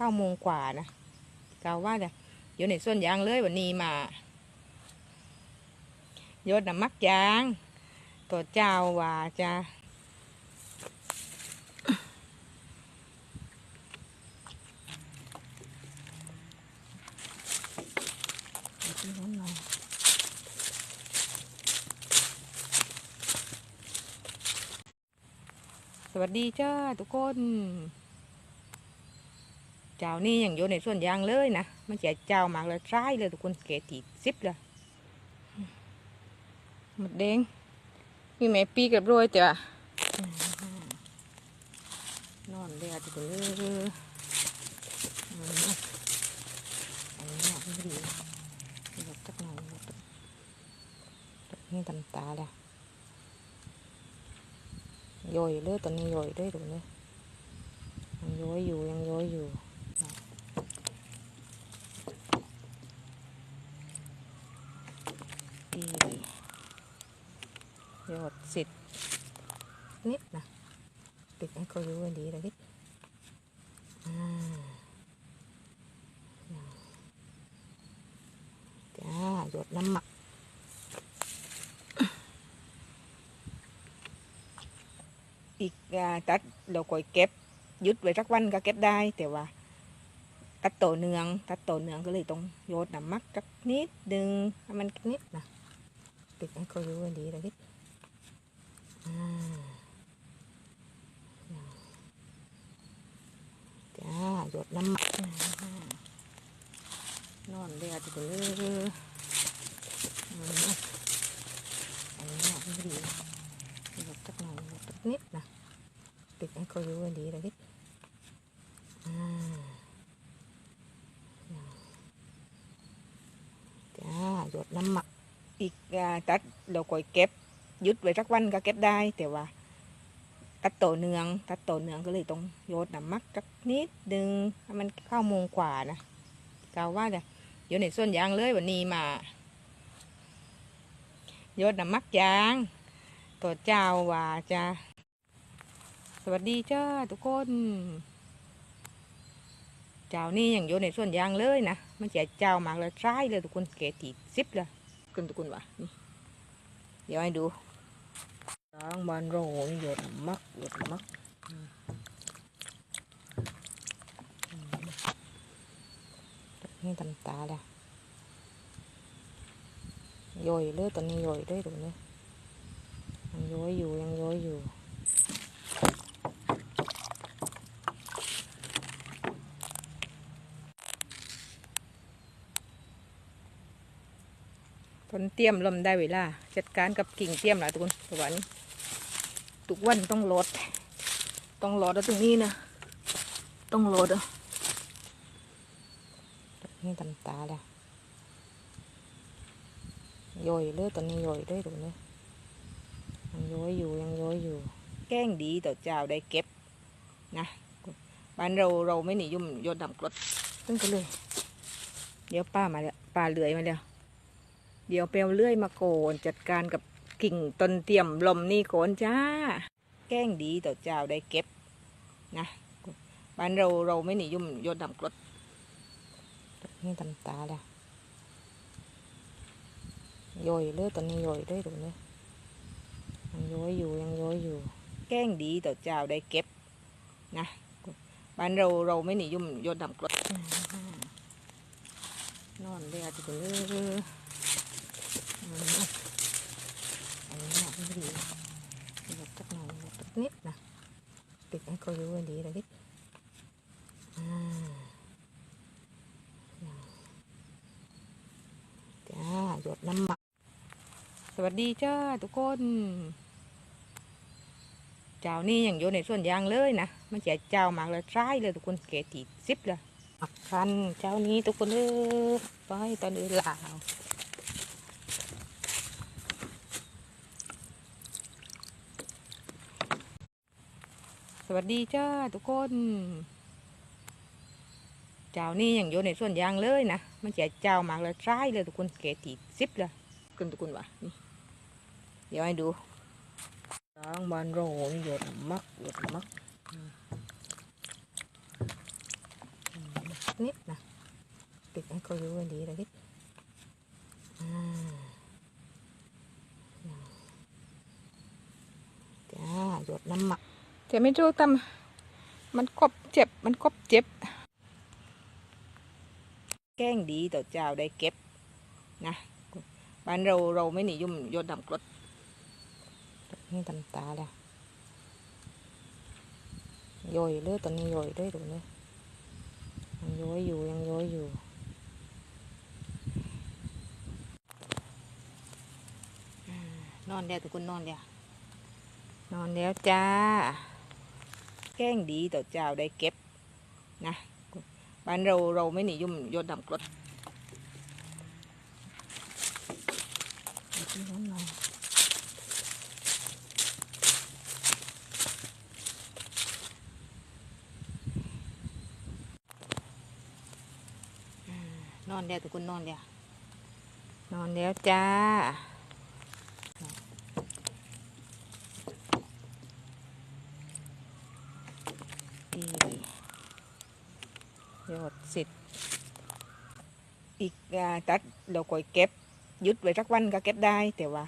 เก้าโมงกว่านะกล่าวว่าจะอยู่ในส่วนยางเลยวันนี้มาโยดน้ำมักยางตัวเจ้าว่าจะสวัสดีจ้าทุกคน เจ้านี่ยังอยู่ในส่วนยางเลยนะมันจะเจ้ามากเลยร้ายเลยทุกคนเกตีซิบเลยหมดแดงมีแม่ปีกับโรยจ้ะนอนเลยทุกคนเลยอันนี้หนักไม่ดีหลบตักนอยหลบตักนี่ตำตาแล้วย่อยเลยตอนนี้ย่อยเลยทุกคนเลยยังย้อยอยู่ยังย้อยอยู่ ดียอดสิทธิ์ นิดนะปิดให้เขารู้กันดีเลยนิดอ่าจ้าหยดน้ำหมักอีกอ่าตัดเราก็เก็บหยุดไว้สักวันก็เก็บได้แต่ว่า ตัดโตเนือง ตัดโตเนืองก็เลยต้องโยดน้ำหมักสักนิดดึงให้มันนิดนะปิดให้เขารู้กันดีเลยนิดอ่าจ้าหยด น้ำหมักนอนเลยอะทุกคนเลยอันนี้หนักไม่ดีหยดสักหน่อยหยดสักนิดนะปิดให้เขารู้กันดีเลยนิดอ่าจ้าหยดน้ำหมักอีกอ่าตัดเราก็เก็บหยุดไว้สักวันก็เก็บได้แต่ว่า ตัดโตเนือง ตัดโตเนืองก็เลยต้องโยดน้ำมักสักนิดดึงให้มันเข้าโมงกว่านะกล่าวว่าจะอยู่ในส่วนยางเลยวันนี้มาโยดน้ำมักยางตัวเจ้าว่าจะสวัสดีเจ้าทุกคนเจ้านี่ยังอยู่ในส่วนยางเลยนะมันจะเจ้ามากเลยร้ายเลยทุกคนเกตีซิบเลยคุณทุกคนวะเดี๋ยวให้ดู ล้างบานโรยหยดมักหยดมักนี่ตำตาแล้วย่อยเลยตอนนี้ย่อยเลยตรงนี้ยังย้อยอยู่ยังย้อยอยู่ทนเตรียมลมได้เวลาจัดการกับกิ่งเตรียมหลายทุกคนทุกวันนี้ ทุกวันต้องลด ต้องลดเอาตรงนี้นะ ต้องลดอะนี่ตำตาแล้วย่อยเลยตอนนี้ย่อยเลยตรงนี้ยังย้อยอยู่ยังย้อยอยู่ แกล้งดีต่อเจ้าได้เก็บนะบ้านเราเราไม่นิยมโยนดำกรดตึ้งกันเลย เดี๋ยวป้ามาแล้วป้าเลื่อยมาแล้ว เดี๋ยวเปลวเลื่อยมาโกนจัดการกับ กิ่งต้นเตรียมลมนี่โกนจ้า แกล้งดีต่อเจ้าได้เก็บนะบ้านเราเราไม่หนิยมโยนดำกรดนี่ตำตาแล้วย่อยเลยตอนนี้ย่อยเลยตรงนี้ยังย้อยอยู่ยังย้อยอยู่ แกล้งดีต่อเจ้าได้เก็บนะบ้านเราเราไม่หนิยมโยนดำกรดนอนเลยอะทุกคนเลย อันนี้หนักไม่ ดีหลบสักหน่อยหลบสักนิดนะปิดให้เขารู้กันดีเลยนิดอ่าจ้าหยดน้ำหมักสวัสดีจ้าทุกคนเจ้านี่ยังอยู่ในส่วนยางเลยนะมันจะเจ้ามากเลยร้ายเลยทุกคนเกตีซิบเลยหมักคันเจ้านี้ทุกคนเออไปตอนนี้ลาว สวัสดีจ้าทุกคนเจ้านี่ยังอยู่ในส่วนยางเลยนะ มันจะเจ้ามากเลยร้ายเลยทุกคนเกตีซิบเลยคุณทุกคนวะนี่เดี๋ยวให้ดูล้างบานโรยหยดมักหยดมักนิดนะปิดให้เขาอยู่กันดีเลยนิดอ่าจ้าหยดน้ำหมัก จะไม่รู้ตำมันกบเจ็บ มันกบเจ็บ แกล้งดีต่อเจ้าได้เก็บนะบ้านเราเราไม่หนิยมโยนดำกรดนี่ตำตาแล้วย่อยเลยตอนนี้ย่อยเลยตรงนี้ยังย้อยอยู่ยังย้อยอยู่นอนแล้วทุกคนนอนแล้วนอนแล้วจ้า แกล้งดีต่อเจ้าได้เก็บนะบ้านเราเราไม่นิยมยนดำกรดเอน้ำหน่อยอ่านอนแล้วทุกคนนอนแล้วนอนแล้วจ้า ที่ยอดสิทธิ์อีกอ่าตัดเราก็เก็บยุดไว้สักวันก็เก็บได้ แต่ว่า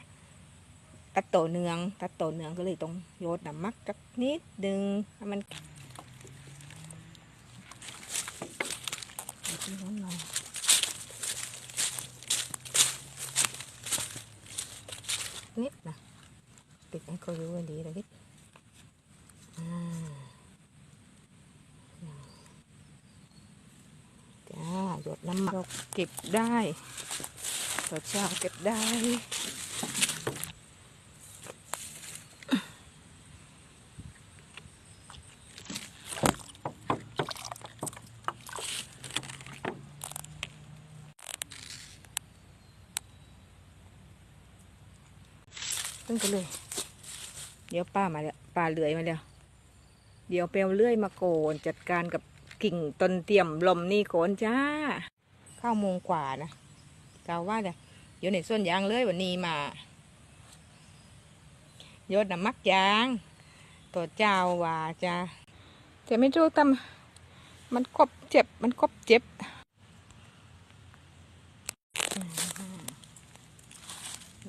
ตัดโตเนือง ตัดโตเนืองก็เลยต้องโยดน้ำมักสักนิดดึงให้มันที่น้ำหน่อยนิดนะปิดให้เขาอยู่กันดีเลยนิดอ่า จ้าหยดน้ำมัน เราเก็บได้ต่อเช้าเก็บได้ตึ้งกันเลย เดี๋ยวป้ามาแล้วป้าเลื่อยมาแล้ว เดี๋ยวเปลวเลื่อยมาโกนจัดการกับกิ่งต้นเตรียมลมนี่โขนจ้า เข้าโมงกว่านะกาวว่าเนี่ยอยู่ในส่วนยางเลยวันนี้มาโยดน้ำมักยางตัวเจ้าว่าจะแต่ไม่รู้ตำมันกบเจ็บ มันกบเจ็บ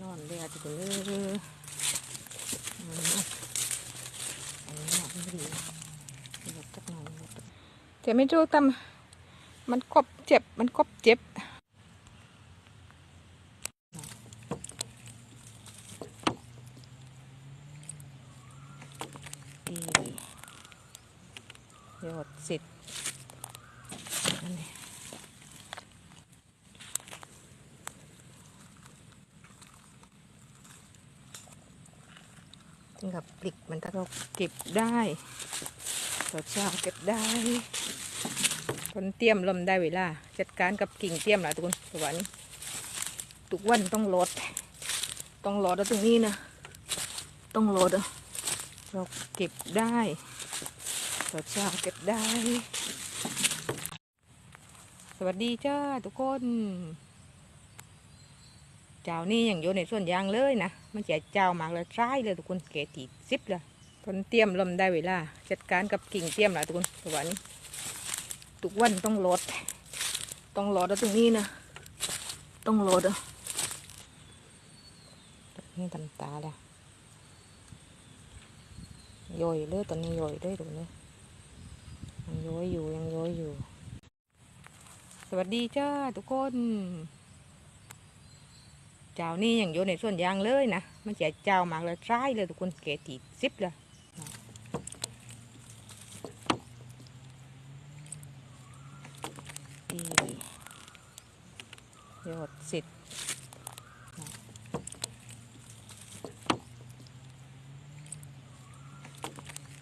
นอนเรียจะเลยอันนี้ไม่ดีหลบจักหน่อยหลบจักแต่ไม่รู้ตำ มันกบเจ็บ มันกบเจ็บ ดียอดสิทธิ์กับปลิกมันถ้าเราเก็บได้ต่อเช้าเก็บได้ คนเตรียมลมได้เวลา จัดการกับกิ่งเตรียมละทุกคนทุกวันทุกวันต้องลด ต้องลดเอาตรงนี้นะ ต้องลดเราเก็บได้ต่อเช้าเก็บได้ สวัสดีจ้าทุกคนเจ้านี่ยังอยู่ในส่วนยางเลยนะมันจะเจ้ามากเลยใช่เลยทุกคนเกตีซิบเลยคนเตรียมลมได้เวลา จัดการกับกิ่งเตรียมละทุกคนทุกวัน ทุกวันต้องลด ต้องลดเอาตรงนี้นะ ต้องลดเอานี่ตำตาแล้วย่อยเลยตอนนี้ย่อยเลยตรงนี้ยังย้อยอยู่ยังย้อยอยู่ สวัสดีจ้าทุกคนเจ้านี่ยังอยู่ในส่วนยางเลยนะมันจะเจ้ามากเลยใช่เลยทุกคนเกตีซิบเลยดี ยอดสิทธิ์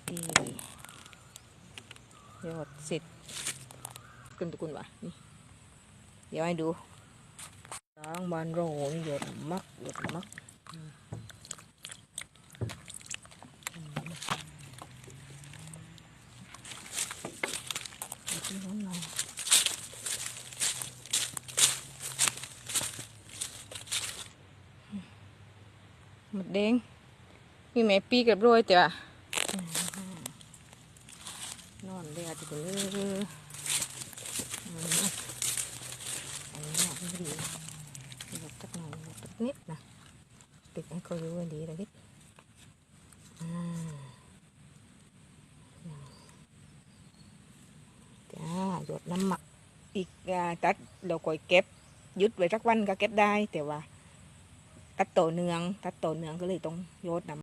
ดียอดสิทธิ์คุณทุกคนวะนี่เดี๋ยวให้ดูล้างบานโรนี่หยดมักหยดมักอืมอืมเอาที่น้ำ mực đen มีแม่ปีกับโรยแต่ว่านอนเลยอ่ะจุดเลยอันนี้หนักดีหนักจักหน่อยหนักจักนิดนะติดให้เขารู้ว่าดีเลยดิจ้าหยดน้ำหมักอีกตัดเราคอยเก็บยึดไว้สักวันก็เก็บได้แต่ว่า ตัดโตเนือง ตัดโตเนืองก็เลยต้องโยดน้ำ